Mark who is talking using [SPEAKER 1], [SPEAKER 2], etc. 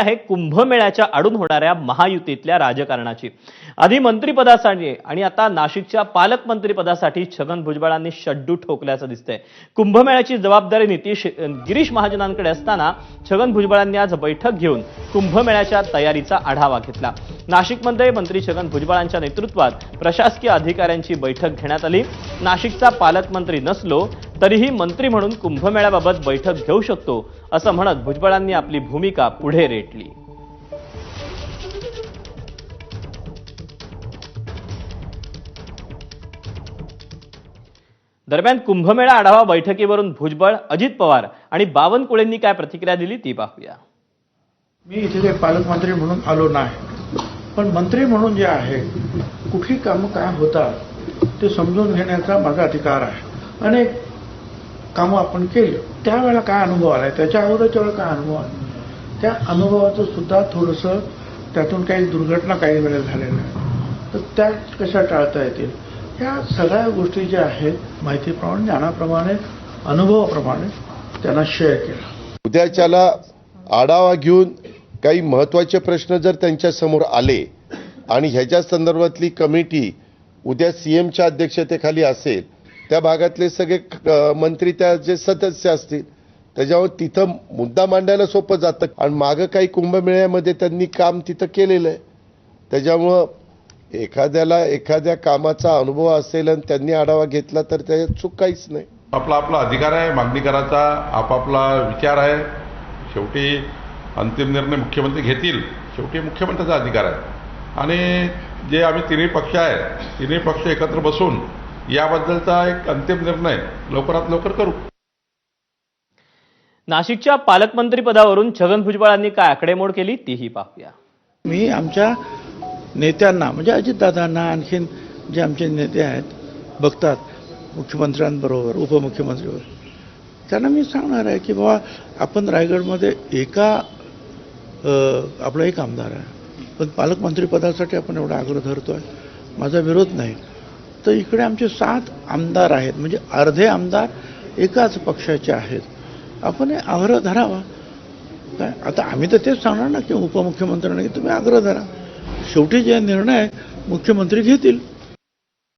[SPEAKER 1] आहे कुंभमेळ्याच्या आडून होणाऱ्या महायुतीतल्या राजकारणाची. आधी मंत्रिपदासाठी आणि आता नाशिकच्या पालकमंत्रीपदासाठी छगन भुजबळांनी शड्डू ठोकल्याचं दिसतंय. कुंभमेळ्याची जबाबदारी नितीश गिरीश महाजनांकडे असताना छगन भुजबळांनी आज बैठक घेऊन कुंभमेळ्याच्या तयारीचा आढावा घेतला. नाशिकमध्ये मंत्री छगन भुजबळांच्या नेतृत्वात प्रशासकीय अधिकाऱ्यांची बैठक घेण्यात आली. नाशिकचा पालकमंत्री नसलो तरीही मंत्री म्हणून कुंभमेळ्याबाबत बैठक घेऊ शकतो असं म्हणत भुजबळांनी आपली भूमिका पुढे रेटली. दरम्यान कुंभमेळा आढावा बैठकीवरून भुजबळ अजित पवार आणि बावनकुळेंनी काय प्रतिक्रिया दिली ती पाहूया.
[SPEAKER 2] मी इथे पालकमंत्री म्हणून आलो नाही पण मंत्री म्हणून जे आहे कुठली कामं काय होतात ते समजून घेण्याचा माझा अधिकार आहे. अनेक कामं आपण केलं. त्यावेळेला काय अनुभव आला? त्याच्या अगोदरच्या वेळेला काय अनुभव आला? त्या अनुभवाचं सुद्धा थोडंसं त्यातून काही दुर्घटना काही वेळेला झालेल्या आहेत. तर त्या कशा टाळता येतील? ह्या सगळ्या गोष्टी ज्या आहेत माहितीप्रमाणे ज्ञानाप्रमाणे अनुभवाप्रमाणे त्यांना शेअर केलं.
[SPEAKER 3] उद्याच्याला आढावा घेऊन काही महत्त्वाचे प्रश्न जर त्यांच्यासमोर आले आणि ह्याच्या संदर्भातली कमिटी उद्या सीएमच्या अध्यक्षतेखाली असेल त्या भागातले सगळे मंत्री त्या जे सदस्य असतील त्याच्यावर तिथं मुद्दा मांडायला सोपं जातं. आणि मागं काही कुंभमेळ्यामध्ये त्यांनी काम तिथं केलेलं आहे. त्याच्यामुळं एखाद्याला एखाद्या कामाचा अनुभव असेल आणि त्यांनी आढावा घेतला तर त्याच्यात चूक काहीच नाही.
[SPEAKER 4] आपला आपला अधिकार आहे मागणी करायचा आपापला विचार आहे. शेवटी अंतिम निर्णय मुख्यमंत्री घेतील. शेवटी मुख्यमंत्र्याचा अधिकार आहे. आणि जे आम्ही तिन्ही पक्ष आहे तिन्ही पक्ष एकत्र बसून याबद्दलचा एक अंतिम निर्णय लवकरात लवकर करू.
[SPEAKER 1] नाशिकच्या पालकमंत्री पदावरून छगन भुजबळांनी काय आकडेमोड केली तीही पाहूया.
[SPEAKER 2] मी आमच्या नेत्यांना म्हणजे अजितदादांना आणखीन जे आमचे नेते आहेत बघतात मुख्यमंत्र्यांबरोबर उपमुख्यमंत्रीवर त्यांना मी सांगणार आहे की बाबा आपण रायगडमध्ये एका आपला एक आमदार आहे. पण पालकमंत्रीपदासाठी आपण एवढा आग्रह धरतो आहे माझा विरोध नाही. तर इकडे आमचे सात आमदार आहेत. म्हणजे अर्धे आमदार एकाच पक्षाचे आहेत. आपण हे आग्रह धरावा. काय? आता आम्ही तर तेच सांगणार ना की उपमुख्यमंत्र्यांना की तुम्ही आग्रह धरा. शेवटी जे निर्णय मुख्यमंत्री घेतील